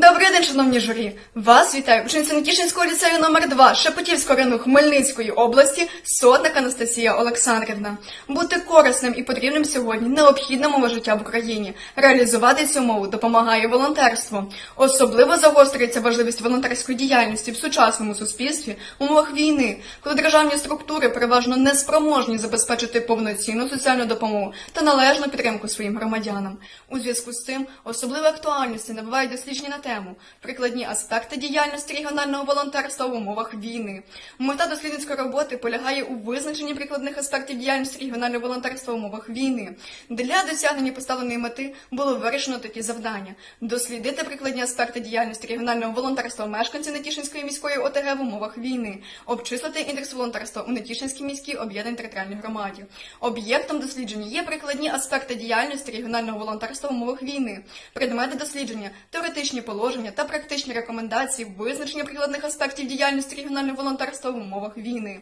Добрий день, шановні журі! Вас вітає учениця Нетішинського ліцею номер 2 Шепетівського району Хмельницької області сотник Анастасія Олександрівна. Бути корисним і потрібним сьогодні необхідна мова життя в Україні. Реалізувати цю мову допомагає волонтерство. Особливо загострюється важливість волонтерської діяльності в сучасному суспільстві в умовах війни, коли державні структури переважно неспроможні забезпечити повноцінну соціальну допомогу та належну підтримку своїм громадянам. У зв'язку з цим особливої актуальності набувають дослідження на тему прикладні аспекти діяльності регіонального волонтерства в умовах війни. Мета дослідницької роботи полягає у визначенні прикладних аспектів діяльності регіонального волонтерства в умовах війни. Для досягнення поставленої мети було вирішено такі завдання: дослідити прикладні аспекти діяльності регіонального волонтерства мешканців Нетішинської міської ОТГ в умовах війни, обчислити індекс волонтерства у Нетішинській міській об'єднаній територіальній громаді. Об'єктом дослідження є прикладні аспекти діяльності регіонального волонтерства в умовах війни, предмети дослідження, теоретичні положення та практичні рекомендації визначення прикладних аспектів діяльності регіонального волонтерства в умовах війни.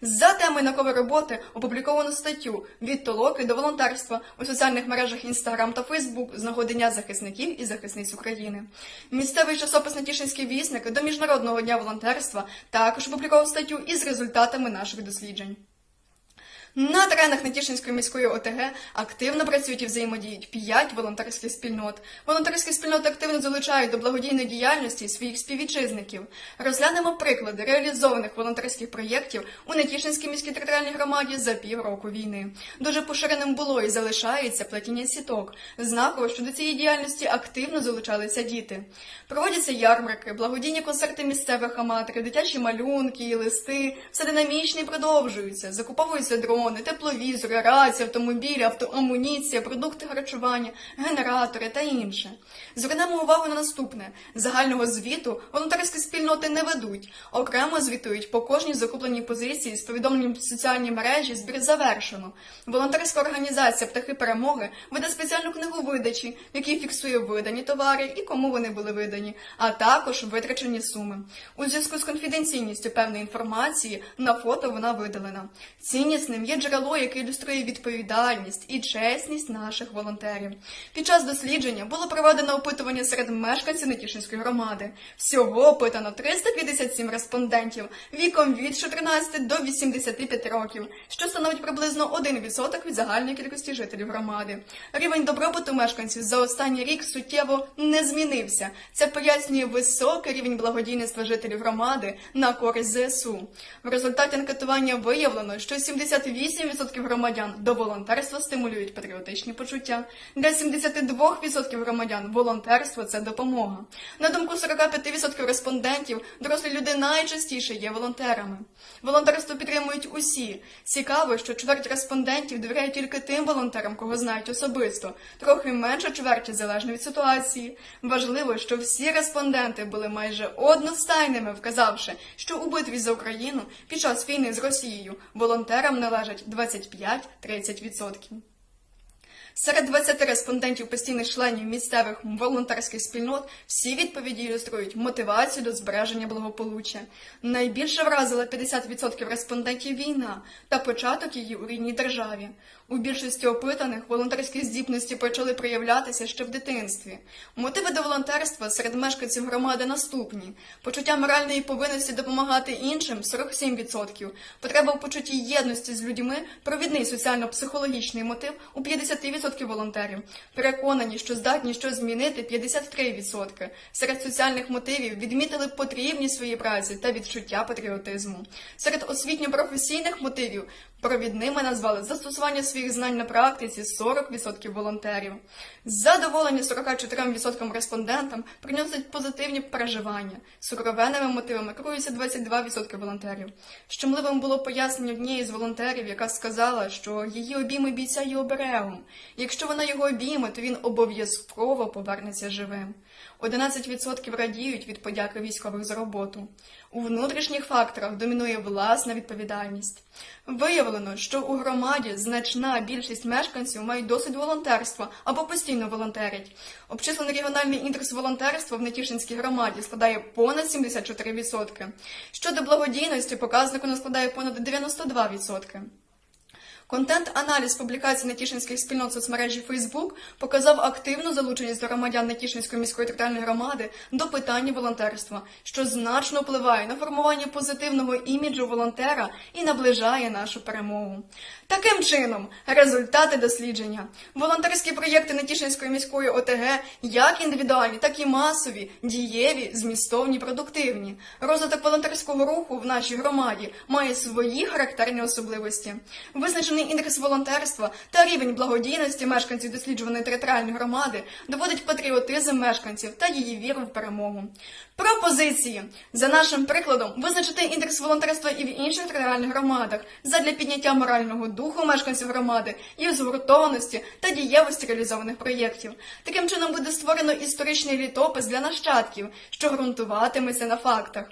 За темою наукової роботи опубліковано статтю від толоки до волонтерства у соціальних мережах Instagram та Facebook з нагоди Дня захисників і захисниць України. Місцевий часопис Натішинський вісник до Міжнародного дня волонтерства також опублікував статтю із результатами наших досліджень. На теренах Натішинської міської ОТГ активно працюють і взаємодіють п'ять волонтерських спільнот. Волонтерські спільноти активно залучають до благодійної діяльності своїх співвітчизників. Розглянемо приклади реалізованих волонтерських проєктів у Натішинській міській територіальній громаді за півроку війни. Дуже поширеним було і залишається плетіння сіток. Знаково, що до цієї діяльності активно залучалися діти. Проводяться ярмарки, благодійні концерти місцевих аматорів, дитячі малюнки листи. Все динамічно і продовжується. Закуповуються дрони, тепловізори, рації, автомобілі, автоамуніція, продукти харчування, генератори та інше. Звернемо увагу на наступне: загального звіту волонтерські спільноти не ведуть, окремо звітують по кожній закупленій позиції з повідомленням в соціальній мережі збір завершено. Волонтерська організація Птахи перемоги веде спеціальну книгу видачі, в якій фіксує видані товари і кому вони були видані, а також витрачені суми. У зв'язку з конфіденційністю певної інформації на фото вона видалена. Ціннісним є джерело, яке ілюструє відповідальність і чесність наших волонтерів. Під час дослідження було проведено опитування серед мешканців Нетішинської громади. Всього опитано 357 респондентів віком від 14 до 85 років, що становить приблизно 1% від загальної кількості жителів громади. Рівень добробуту мешканців за останній рік суттєво не змінився. Це пояснює високий рівень благодійництва жителів громади на користь ЗСУ. В результаті анкетування виявлено, що 78% громадян до волонтерства стимулюють патріотичні почуття. Для 72% громадян волонтерство це допомога. На думку 45% респондентів, дорослі люди найчастіше є волонтерами. Волонтерство підтримують усі. Цікаво, що чверть респондентів довіряють тільки тим волонтерам, кого знають особисто. Трохи менше чверті залежно від ситуації. Важливо, що всі респонденти були майже одностайними, вказавши, що у битві за Україну під час війни з Росією волонтерам належать 25-30%. Серед 20 респондентів постійних членів місцевих волонтерських спільнот всі відповіді ілюструють мотивацію до збереження благополуччя. Найбільше вразила 50% респондентів війна та початок її у рідній державі. У більшості опитаних волонтерські здібності почали проявлятися ще в дитинстві. Мотиви до волонтерства серед мешканців громади наступні: почуття моральної повинності допомагати іншим 47%, потреба в почутті єдності з людьми, провідний соціально-психологічний мотив у 50% волонтерів, переконані, що здатні щось змінити 53%. Серед соціальних мотивів відмітили потрібність своїй праці та відчуття патріотизму. Серед освітньо-професійних мотивів Провідними назвали застосування своїх знань на практиці 40% волонтерів. Задоволення 44% респондентам приносять позитивні переживання. Сукровенними мотивами керуються 22% волонтерів. Щемливим було пояснення однієї з волонтерів, яка сказала, що її обійми бійця є оберегом. Якщо вона його обійме, то він обов'язково повернеться живим. 11% радіють від подяки військових за роботу. У внутрішніх факторах домінує власна відповідальність. Виявлено, що у громаді значна більшість мешканців мають досвід волонтерства або постійно волонтерять. Обчислений регіональний індекс волонтерства в Нетішинській громаді складає понад 74%. Щодо благодійності, показник у нас складає понад 92%. Контент-аналіз публікацій Нетішинських спільнот соцмережі Facebook показав активну залученість до громадян Нетішинської міської територіальної громади до питання волонтерства, що значно впливає на формування позитивного іміджу волонтера і наближає нашу перемогу. Таким чином, результати дослідження. Волонтерські проєкти Нетішинської міської ОТГ як індивідуальні, так і масові, дієві, змістовні, продуктивні. Розвиток волонтерського руху в нашій громаді має свої характерні особливості. Визначений індекс волонтерства та рівень благодійності мешканців досліджуваної територіальної громади доводить патріотизм мешканців та її віру в перемогу. Пропозиції за нашим прикладом визначити індекс волонтерства і в інших територіальних громадах задля підняття морального духу мешканців громади, їх згуртованості та дієвості реалізованих проєктів. Таким чином буде створено історичний літопис для нащадків, що ґрунтуватиметься на фактах.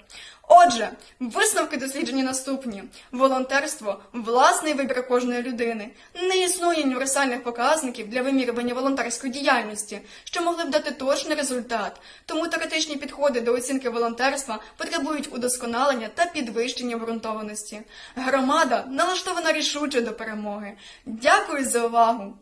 Отже, висновки дослідження наступні: волонтерство власний вибір кожної людини. Не існує універсальних показників для вимірювання волонтерської діяльності, що могли б дати точний результат. Тому теоретичні підходи до оцінки волонтерства потребують удосконалення та підвищення обґрунтованості. Громада налаштована рішуче до перемоги. Дякую за увагу!